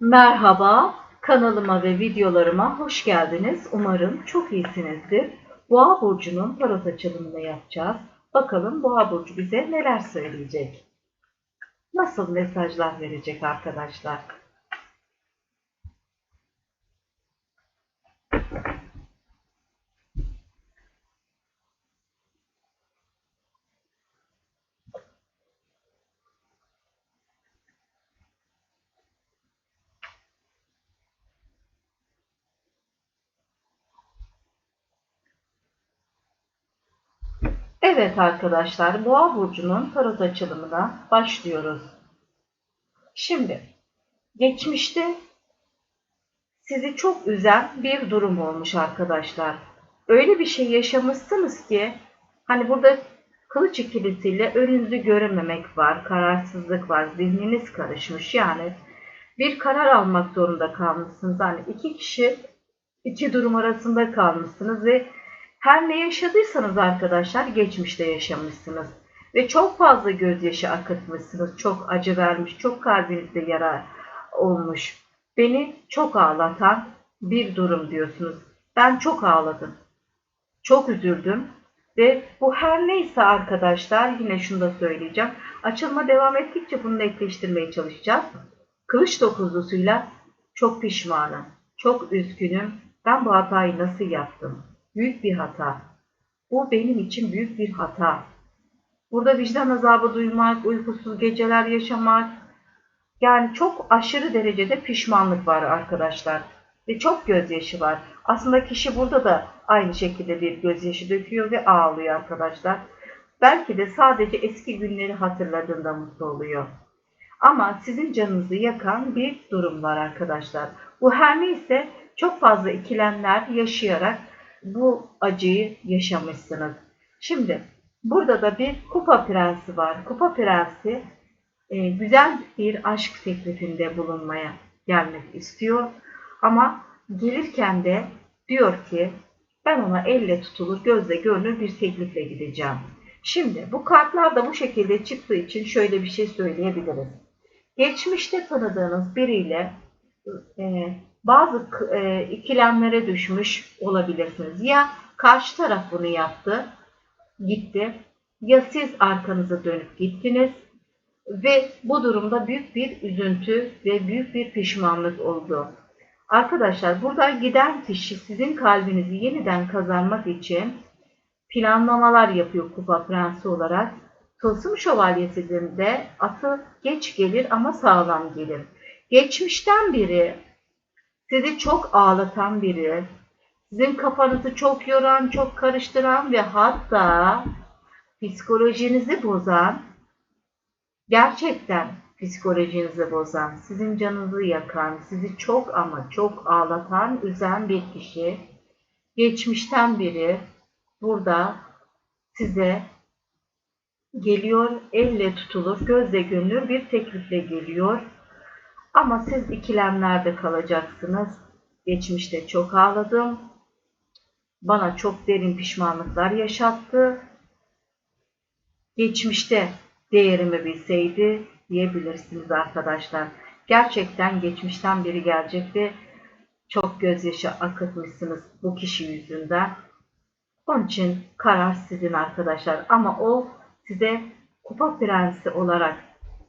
Merhaba, kanalıma ve videolarıma hoş geldiniz. Umarım çok iyisinizdir. Boğa burcunun tarot açılımını yapacağız. Bakalım Boğa burcu bize neler söyleyecek? Nasıl mesajlar verecek arkadaşlar? Evet arkadaşlar, Boğa burcunun tarot açılımına başlıyoruz. Şimdi geçmişte sizi çok üzen bir durum olmuş arkadaşlar. Öyle bir şey yaşamışsınız ki hani burada kılıç ikilisiyle önünüzü görememek var, kararsızlık var, zihniniz karışmış. Yani bir karar almak zorunda kalmışsınız. Hani iki kişi iki durum arasında kalmışsınız ve her ne yaşadıysanız arkadaşlar geçmişte yaşamışsınız. Ve çok fazla gözyaşı akıtmışsınız. Çok acı vermiş, çok kalbinizde yara olmuş. Beni çok ağlatan bir durum diyorsunuz. Ben çok ağladım. Çok üzüldüm. Ve bu her neyse arkadaşlar yine şunu da söyleyeceğim. Açılma devam ettikçe bunu netleştirmeye çalışacağız. Kılıç dokuzlusuyla çok pişmanım. Çok üzgünüm. Ben bu hatayı nasıl yaptım? Büyük bir hata. Bu benim için büyük bir hata. Burada vicdan azabı duymak, uykusuz geceler yaşamak, yani çok aşırı derecede pişmanlık var arkadaşlar. Ve çok gözyaşı var. Aslında kişi burada da aynı şekilde bir gözyaşı döküyor ve ağlıyor arkadaşlar. Belki de sadece eski günleri hatırladığında mutlu oluyor. Ama sizin canınızı yakan bir durum var arkadaşlar. Bu her neyse çok fazla ikilemler yaşayarak bu acıyı yaşamışsınız. Şimdi burada da bir kupa prensi var. Kupa prensi e, güzel bir aşk teklifinde bulunmaya gelmek istiyor. Ama gelirken de diyor ki ben ona elle tutulur, gözle görünür bir teklifle gideceğim. Şimdi bu kartlar da bu şekilde çıktığı için şöyle bir şey söyleyebiliriz. Geçmişte tanıdığınız biriyle e, bazı e, ikilemlere düşmüş olabilirsiniz. Ya karşı taraf bunu yaptı, gitti. Ya siz arkanıza dönüp gittiniz ve bu durumda büyük bir üzüntü ve büyük bir pişmanlık oldu. Arkadaşlar burada giden kişi sizin kalbinizi yeniden kazanmak için planlamalar yapıyor kupa prensi olarak. Tılsım şövalyesinde atı geç gelir ama sağlam gelir. Geçmişten biri sizi çok ağlatan biri, sizin kafanızı çok yoran, çok karıştıran ve hatta psikolojinizi bozan, gerçekten psikolojinizi bozan, sizin canınızı yakan, sizi çok ama çok ağlatan, üzen bir kişi, geçmişten biri burada size geliyor, elle tutulur, gözle görünür bir teklifle geliyor ama siz ikilemlerde kalacaksınız. Geçmişte çok ağladım. Bana çok derin pişmanlıklar yaşattı. Geçmişte değerimi bilseydi diyebilirsiniz arkadaşlar. Gerçekten geçmişten biri gelecek ve çok gözyaşı akıtmışsınız bu kişi yüzünden. Onun için karar sizin arkadaşlar. Ama o size kupa prensi olarak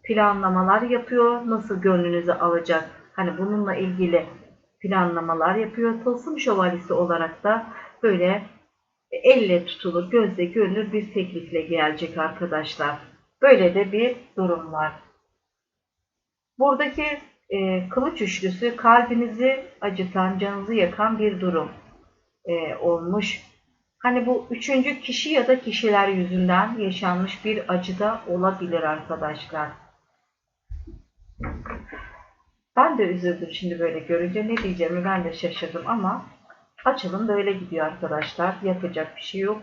planlamalar yapıyor. Nasıl gönlünüzü alacak? Hani bununla ilgili planlamalar yapıyor. Tılsım şövalyesi olarak da böyle elle tutulur, gözle görünür bir teklifle gelecek arkadaşlar. Böyle de bir durum var. Buradaki e, kılıç üçlüsü kalbinizi acıtan, canınızı yakan bir durum e, olmuş. Hani bu üçüncü kişi ya da kişiler yüzünden yaşanmış bir acı da olabilir arkadaşlar. Ben de üzüldüm şimdi böyle görünce. Ne diyeceğimi ben de şaşırdım ama açılım böyle gidiyor arkadaşlar. Yapacak bir şey yok.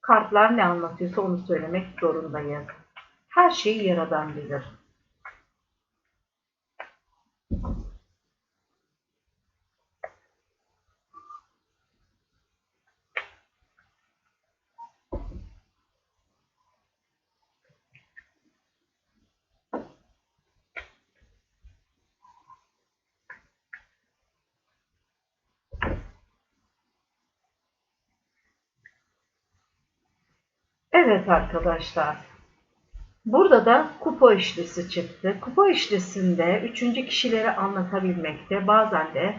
Kartlar ne anlatıyorsa onu söylemek zorundayım. Her şeyi yaradan bilir. Evet arkadaşlar. Burada da kupa üçlüsü çıktı. Kupa üçlüsünde üçüncü kişileri anlatabilmekte bazen de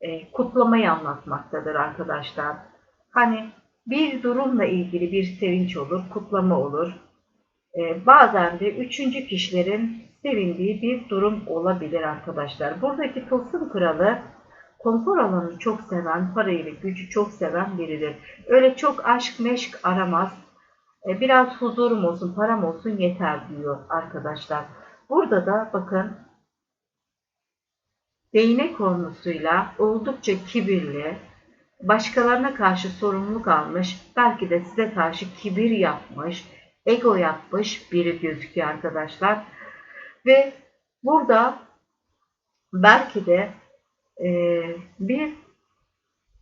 e, kutlamayı anlatmaktadır arkadaşlar. Hani bir durumla ilgili bir sevinç olur, kutlama olur. E, bazen de üçüncü kişilerin sevindiği bir durum olabilir arkadaşlar. Buradaki tılsım kralı konfor alanını çok seven, parayı ve gücü çok seven biridir. Öyle çok aşk meşk aramaz. E, biraz huzurum olsun, param olsun yeter diyor arkadaşlar. Burada da bakın değnek kornusuyla oldukça kibirli, başkalarına karşı sorumluluk almış, belki de size karşı kibir yapmış, ego yapmış biri gözüküyor arkadaşlar. Ve burada belki de e, bir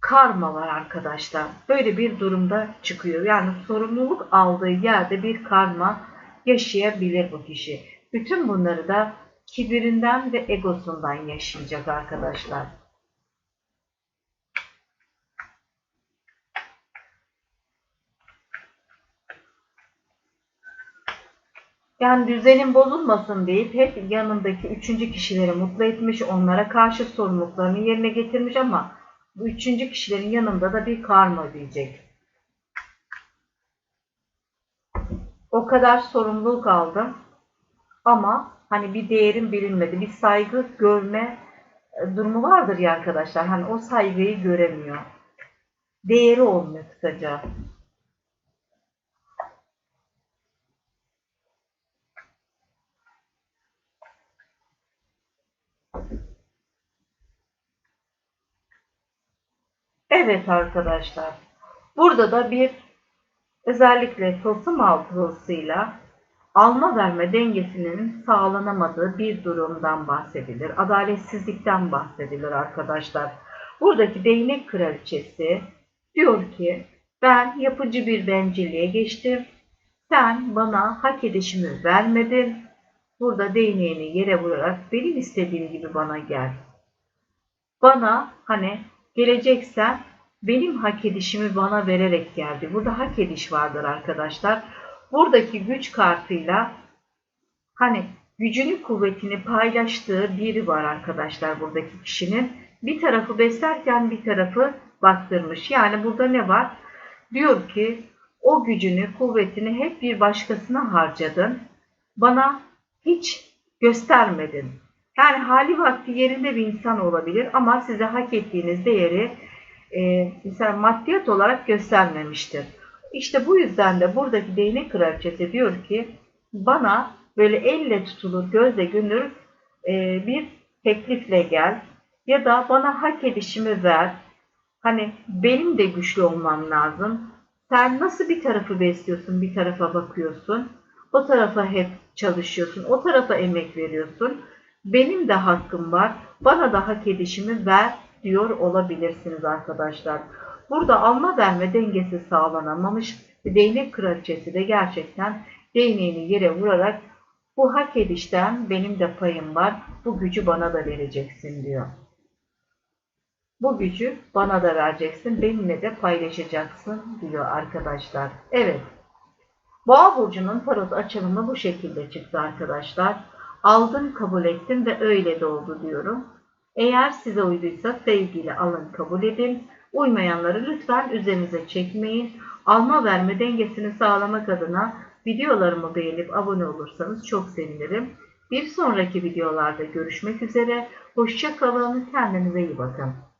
karma var arkadaşlar. Böyle bir durumda çıkıyor. Yani sorumluluk aldığı yerde bir karma yaşayabilir bu kişi. Bütün bunları da kibirinden ve egosundan yaşayacak arkadaşlar. Yani düzenin bozulmasın deyip hep yanındaki üçüncü kişileri mutlu etmiş, onlara karşı sorumluluklarını yerine getirmiş ama bu üçüncü kişilerin yanında da bir karma ödeyecek. O kadar sorumluluk aldım ama hani bir değerim bilinmedi, bir saygı görme e, durumu vardır ya arkadaşlar. Hani o saygıyı göremiyor. Değeri olmuyor kısaca. Evet arkadaşlar. Burada da bir özellikle tılsım altılısıyla alma verme dengesinin sağlanamadığı bir durumdan bahsedilir. Adaletsizlikten bahsedilir arkadaşlar. Buradaki değnek kraliçesi diyor ki ben yapıcı bir bencilliğe geçtim. Sen bana hak edişimi vermedin. Burada değneğini yere vurarak benim istediğim gibi bana gel. Bana hani geleceksen benim hak edişimi bana vererek geldi. Burada hak ediş vardır arkadaşlar. Buradaki güç kartıyla hani gücünü kuvvetini paylaştığı biri var arkadaşlar buradaki kişinin. Bir tarafı beslerken bir tarafı baktırmış. Yani burada ne var? Diyor ki o gücünü, kuvvetini hep bir başkasına harcadın. Bana hiç göstermedin. Yani hali vakti yerinde bir insan olabilir ama size hak ettiğiniz değeri e, mesela maddiyat olarak göstermemiştir. İşte bu yüzden de buradaki değnek kraliçesi diyor ki bana böyle elle tutulur, gözle görünür e, bir teklifle gel ya da bana hak edişimi ver. Hani benim de güçlü olmam lazım. Sen nasıl bir tarafı besliyorsun, bir tarafa bakıyorsun. O tarafa hep çalışıyorsun, o tarafa emek veriyorsun. Benim de hakkım var, bana da hak edişimi ver diyor olabilirsiniz arkadaşlar. Burada alma verme dengesi sağlanamamış değnek kraliçesi de gerçekten değneğini yere vurarak bu hak edişten benim de payım var, bu gücü bana da vereceksin diyor. Bu gücü bana da vereceksin, benimle de paylaşacaksın diyor arkadaşlar. Evet, Boğa burcunun tarot açılımı bu şekilde çıktı arkadaşlar. Aldım, kabul ettim ve öyle de oldu diyorum. Eğer size uyduysa sevgiyle alın, kabul edin. Uymayanları lütfen üzerinize çekmeyin. Alma verme dengesini sağlamak adına videolarımı beğenip abone olursanız çok sevinirim. Bir sonraki videolarda görüşmek üzere. Hoşçakalın. Kendinize iyi bakın.